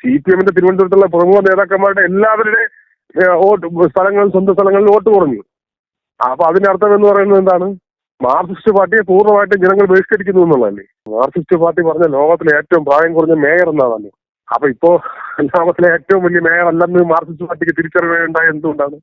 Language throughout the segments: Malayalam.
സി പി എമ്മിന്റെ തിരുവനന്തപുരത്തുള്ള പ്രമുഖ നേതാക്കന്മാരുടെ എല്ലാവരുടെ വോട്ട് സ്ഥലങ്ങളിൽ സ്വന്തം സ്ഥലങ്ങളിൽ വോട്ട് കുറഞ്ഞു. അപ്പൊ അതിന്റെ അർത്ഥം എന്ന് പറയുന്നത് എന്താണ്? മാർക്സിസ്റ്റ് പാർട്ടിയെ പൂർണമായിട്ടും ജനങ്ങൾ ബഹിഷ്കരിക്കുന്നു എന്നുള്ളതല്ലേ? മാർക്സിസ്റ്റ് പാർട്ടി പറഞ്ഞ ലോകത്തിലെ ഏറ്റവും പ്രായം കുറഞ്ഞ മേയർ എന്നാണല്ലോ. അപ്പൊ ഇപ്പോ ലോകത്തിലെ ഏറ്റവും വലിയ മേയർ അല്ലെന്ന് മാർക്സിസ്റ്റ് പാർട്ടിക്ക് തിരിച്ചറിവേണ്ട എന്തുകൊണ്ടാണ്?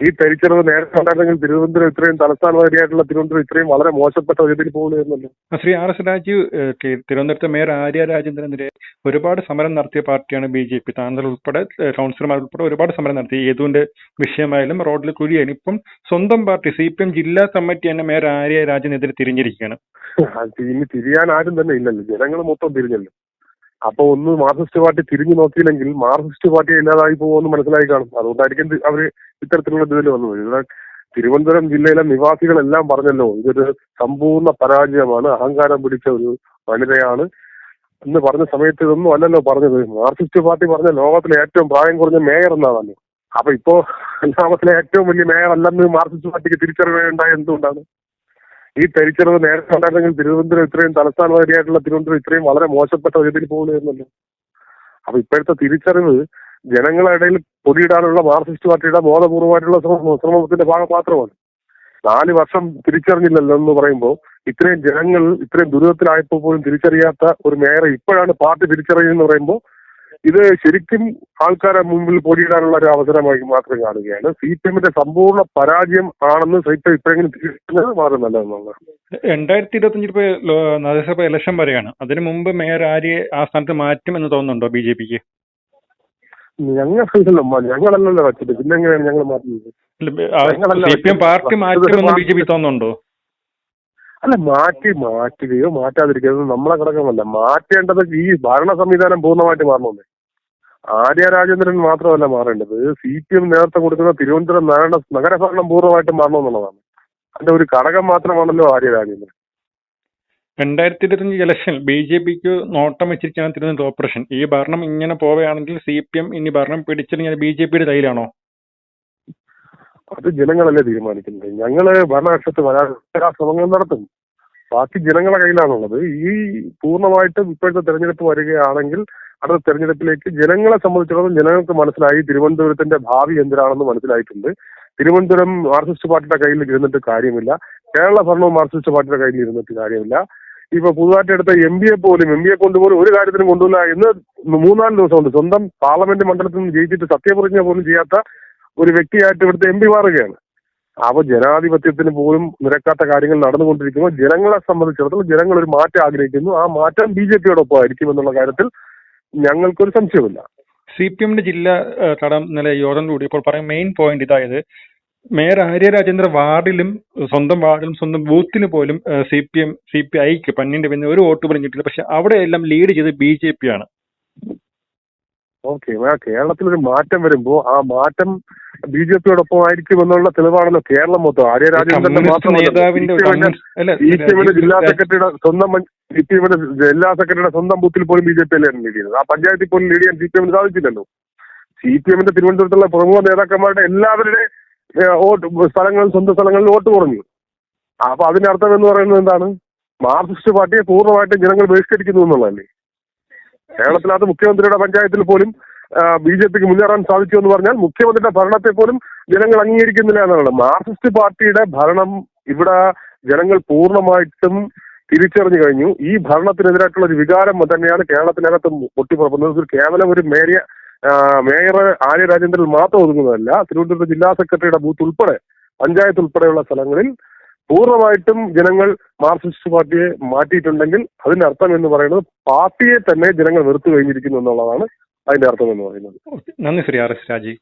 ഈ തിരിച്ചറിവ് നേരത്തെ ഉണ്ടായിരുന്നെങ്കിൽ തിരുവനന്തപുരം ഇത്രയും തലസ്ഥാനമായിട്ടുള്ള തിരുവനന്തപുരം ഇത്രയും വളരെ മോശപ്പെട്ട ഒരു രീതിയിൽ പോകുന്നതായിരുന്നല്ലോ ശ്രീ ആർ എസ് രാജീവ് തിരുവനന്തപുരത്തെ മേയർ ആര്യ രാജേന്ദ്രനെതിരെ ഒരുപാട് സമരം നടത്തിയ പാർട്ടിയാണ് ബി ജെ പി. താങ്കൾ ഉൾപ്പെടെ കൗൺസിലർമാർ ഉൾപ്പെടെ ഒരുപാട് സമരം നടത്തി. ഏതുവിന്റെ വിഷയമായാലും റോഡിൽ കുഴിയായാലും ഇപ്പം സ്വന്തം പാർട്ടി സി പി എം ജില്ലാ കമ്മിറ്റി തന്നെ മേയർ ആര്യ രാജനെതിരെ തിരിഞ്ഞിരിക്കുകയാണ്. ഇനി തിരിയാൻ ആരും തന്നെ ഇല്ലല്ലോ. ജനങ്ങൾ മൊത്തം തിരിഞ്ഞല്ലോ. അപ്പൊ ഒന്ന് മാർക്സിസ്റ്റ് പാർട്ടി തിരിഞ്ഞു നോക്കിയില്ലെങ്കിൽ മാർക്സിസ്റ്റ് പാർട്ടി ഇല്ലാതായി പോകുമെന്ന് മനസ്സിലായി കാണും. അതുകൊണ്ടായിരിക്കും അവർ ഇത്തരത്തിലുള്ള ഇതിൽ വന്നത്. ഇവിടെ തിരുവനന്തപുരം ജില്ലയിലെ നിവാസികളെല്ലാം പറഞ്ഞല്ലോ ഇതൊരു സമ്പൂർണ പരാജയമാണ് അഹങ്കാരം പിടിച്ച ഒരു വനിതയാണ് എന്ന് പറഞ്ഞ സമയത്ത് ഇതൊന്നും അല്ലല്ലോ പറഞ്ഞത്. മാർക്സിസ്റ്റ് പാർട്ടി പറഞ്ഞ ലോകത്തിലെ ഏറ്റവും പ്രായം കുറഞ്ഞ മേയർ എന്നാണല്ലോ. അപ്പൊ ഇപ്പോ ലോകത്തിലെ ഏറ്റവും വലിയ മേയർ അല്ലെന്ന് മാർക്സിസ്റ്റ് പാർട്ടിക്ക് തിരിച്ചറിവേണ്ടായ എന്തുകൊണ്ടാണ്? ഈ തിരിച്ചറിവ് നേരത്തെ ഉണ്ടായിരുന്നെങ്കിൽ തിരുവനന്തപുരം ഇത്രയും തലസ്ഥാനമായിട്ടുള്ള തിരുവനന്തപുരം ഇത്രയും വളരെ മോശപ്പെട്ട രീതിയിൽ പോകുന്നതായിരുന്നല്ലോ അപ്പൊ ഇപ്പോഴത്തെ തിരിച്ചറിവ് ജനങ്ങളുടെ പൊടിയിടാനുള്ള മാർക്സിസ്റ്റ് പാർട്ടിയുടെ ബോധപൂർവമായിട്ടുള്ള ശ്രമ- ശ്രമത്തിന്റെ ഭാഗം മാത്രമാണ്. നാല് വർഷം തിരിച്ചറിഞ്ഞില്ലല്ലോ എന്ന് പറയുമ്പോൾ ഇത്രയും ജനങ്ങൾ ഇത്രയും ദുരിതത്തിലായപ്പോൾ പോലും തിരിച്ചറിയാത്ത ഒരു മേയറെ ഇപ്പോഴാണ് പാർട്ടി തിരിച്ചറിയുന്നത് പറയുമ്പോൾ ഇത് ശരിക്കും ആൾക്കാരെ മുമ്പിൽ പൊടിയിടാനുള്ള ഒരു അവസരമായി മാത്രം കാണുകയാണ്. സി പി എമ്മിന്റെ സമ്പൂർണ പരാജയം ആണെന്ന് സി പി എം ഇപ്പോഴെങ്കിലും തിരിച്ചറിഞ്ഞത് വളരെ നല്ലതെന്നാണ്. രണ്ടായിരത്തി ഇരുപത്തി അഞ്ചിൽ നഗരസഭ ഇലക്ഷൻ വരെയാണ്. അതിനു മുമ്പ് മേയർ ആര്യെ ആ സ്ഥാനത്ത് മാറ്റുമെന്ന് തോന്നുന്നുണ്ടോ ബി ജെ പിക്ക്? ഞങ്ങളല്ലല്ലോ മ- ഞങ്ങളല്ലല്ലോ വെച്ചിട്ട് പിന്നെ എങ്ങനെയാണ് ഞങ്ങൾ മാറ്റുന്നത്? ഞങ്ങളല്ല സി പി എം പാർട്ടി മാറ്റുമെന്ന് ബി ജെ പി തോന്നുന്നുണ്ടോ? അല്ല മാറ്റി മാറ്റുകയോ മാറ്റാതിരിക്കുകയോ നമ്മളെ ഘടകമല്ല. മാറ്റേണ്ടത് ഈ ഭരണ സംവിധാനം പൂർണമായിട്ട് മാറണമെന്നേ ആര്യ രാജേന്ദ്രൻ മാത്രമല്ല മാറേണ്ടത്. സി പി എം നേതൃത്വം കൊടുക്കുന്ന തിരുവനന്തപുരം നഗര നഗരഭരണം പൂർണമായിട്ട് മാറണമെന്നുള്ളതാണ്. അതിന്റെ ഒരു ഘടകം മാത്രമാണല്ലോ ആര്യ രാജേന്ദ്രൻ. രണ്ടായിരത്തി ഇരുപത്തിയഞ്ച് ഇലക്ഷൻ ബി ജെ പിക്ക് നോട്ടം വെച്ചിരിക്കുകയാണ് ഓപ്പറേഷൻ. ഈ ഭരണം ഇങ്ങനെ പോവുകയാണെങ്കിൽ സി പി എം ഇനി ഭരണം പിടിച്ചില്ലെങ്കിൽ ബി ജെ പിയുടെ കയ്യിലാണോ? അത് ജനങ്ങളല്ലേ തീരുമാനിക്കുന്നത്? ഞങ്ങൾ ഭരണപക്ഷത്ത് വരാൻ ശ്രമങ്ങൾ നടത്തും ബാക്കി ജനങ്ങളുടെ കയ്യിലാണുള്ളത്. ഈ പൂർണമായിട്ടും ഇപ്പോഴത്തെ തെരഞ്ഞെടുപ്പ് വരികയാണെങ്കിൽ അടുത്ത തെരഞ്ഞെടുപ്പിലേക്ക് ജനങ്ങളെ സംബന്ധിച്ചിടത്തോളം ജനങ്ങൾക്ക് മനസ്സിലായി തിരുവനന്തപുരത്തിന്റെ ഭാവി എന്തിനാണെന്ന് മനസ്സിലായിട്ടുണ്ട്. തിരുവനന്തപുരം മാർക്സിസ്റ്റ് പാർട്ടിയുടെ കയ്യിൽ ഇരുന്നിട്ട് കാര്യമില്ല. കേരള ഭരണവും മാർക്സിസ്റ്റ് പാർട്ടിയുടെ കയ്യിൽ ഇരുന്നിട്ട് കാര്യമില്ല. ഇപ്പൊ പുതുതായിട്ട് എടുത്ത എം പിയെ പോലും എം പിയെ കൊണ്ടുപോലും ഒരു കാര്യത്തിനും കൊണ്ടുപോല ഇന്ന് മൂന്നാൽ ദിവസമുണ്ട്. സ്വന്തം പാർലമെന്റ് മണ്ഡലത്തിൽ നിന്ന് ജയിച്ചിട്ട് സത്യപ്രതിജ്ഞ പോലും ചെയ്യാത്ത ഒരു വ്യക്തിയായിട്ട് ഇവിടുത്തെ എം പി മാറുകയാണ്. അപ്പൊ ജനാധിപത്യത്തിന് പോലും നിരക്കാത്ത കാര്യങ്ങൾ നടന്നുകൊണ്ടിരിക്കുമ്പോൾ ജനങ്ങളെ സംബന്ധിച്ചിടത്തോളം ജനങ്ങൾ ഒരു മാറ്റം ആഗ്രഹിക്കുന്നു. ആ മാറ്റം ബി ജെ പിയോടൊപ്പം ആയിരിക്കും എന്നുള്ള കാര്യത്തിൽ ഞങ്ങൾക്കൊരു സംശയമില്ല സി പി എമ്മിന്റെ ജില്ലാ തടം നില യോഗം കൂടിയപ്പോൾ പറയും മെയിൻ പോയിന്റ് ഇതായത് മേയർ ആര്യ രാജേന്ദ്ര വാർഡിലും സ്വന്തം വാർഡിലും സ്വന്തം ബൂത്തിന് പോലും C P M C P ഐക്ക് പന്നിന്റെ പിന്നെ ഒരു വോട്ട് പോലും കിട്ടില്ല പക്ഷെ അവിടെയെല്ലാം ലീഡ് ചെയ്ത് ബി ജെ പി ആണ്. ഓക്കെ കേരളത്തിലൊരു മാറ്റം വരുമ്പോൾ ആ മാറ്റം ബി ജെ പിയോടൊപ്പം ആയിരിക്കും എന്നുള്ള തെളിവാണല്ലോ കേരളം മൊത്തം. ആര്യ രാജേന്ദ്രന്റെ ജില്ലാ സെക്രട്ടറിയുടെ സ്വന്തം സി പി എമ്മിന്റെ ജില്ലാ സെക്രട്ടറിയുടെ സ്വന്തം ബൂത്തിൽ പോലും ബി ജെ പി അല്ലായിരുന്നു ലീഡ് ചെയ്തത് ആ പഞ്ചായത്തിൽ പോലും ലീഡ് ചെയ്യാൻ സി പി എമ്മിന് സാധിച്ചില്ലല്ലോ. സി പി എമ്മിന്റെ തിരുവനന്തപുരത്തുള്ള പ്രമുഖ നേതാക്കന്മാരുടെ എല്ലാവരുടെ വോട്ട് സ്ഥലങ്ങളിൽ സ്വന്തം സ്ഥലങ്ങളിൽ വോട്ട് കുറഞ്ഞു. അപ്പൊ അതിന്റെ അർത്ഥം എന്ന് പറയുന്നത് എന്താണ്? മാർക്സിസ്റ്റ് പാർട്ടിയെ പൂർണമായിട്ടും ജനങ്ങൾ ബഹിഷ്കരിക്കുന്നു എന്നുള്ളതല്ലേ? കേരളത്തിനകത്ത് മുഖ്യമന്ത്രിയുടെ പഞ്ചായത്തിൽ പോലും ബി ജെ പിക്ക് മുന്നേറാൻ സാധിച്ചു എന്ന് പറഞ്ഞാൽ മുഖ്യമന്ത്രിയുടെ ഭരണത്തെ പോലും ജനങ്ങൾ അംഗീകരിക്കുന്നില്ല എന്നാണ്. മാർക്സിസ്റ്റ് പാർട്ടിയുടെ ഭരണം ഇവിടെ ജനങ്ങൾ പൂർണമായിട്ടും തിരിച്ചറിഞ്ഞു കഴിഞ്ഞു. ഈ ഭരണത്തിനെതിരായിട്ടുള്ള ഒരു വികാരം തന്നെയാണ് കേരളത്തിനകത്ത് പൊട്ടിപ്പുറപ്പെടുന്നത്. കേവലം ഒരു മേയർ മേയർ ആര്യ രാജേന്ദ്രൻ മാത്രം ഒതുങ്ങുന്നതല്ല തിരുവനന്തപുരം ജില്ലാ സെക്രട്ടറിയുടെ ബൂത്ത് ഉൾപ്പെടെ പഞ്ചായത്ത് ഉൾപ്പെടെയുള്ള സ്ഥലങ്ങളിൽ പൂർണമായിട്ടും ജനങ്ങൾ മാർക്സിസ്റ്റ് പാർട്ടിയെ മാറ്റിയിട്ടുണ്ടെങ്കിൽ അതിന്റെ അർത്ഥം എന്ന് പറയുന്നത് പാർട്ടിയെ തന്നെ ജനങ്ങൾ വെറുത്തു കഴിഞ്ഞിരിക്കുന്നു എന്നുള്ളതാണ് അതിന്റെ അർത്ഥം എന്ന് പറയുന്നത്. നന്ദി ശ്രീ ആർ എസ് രാജീവ്.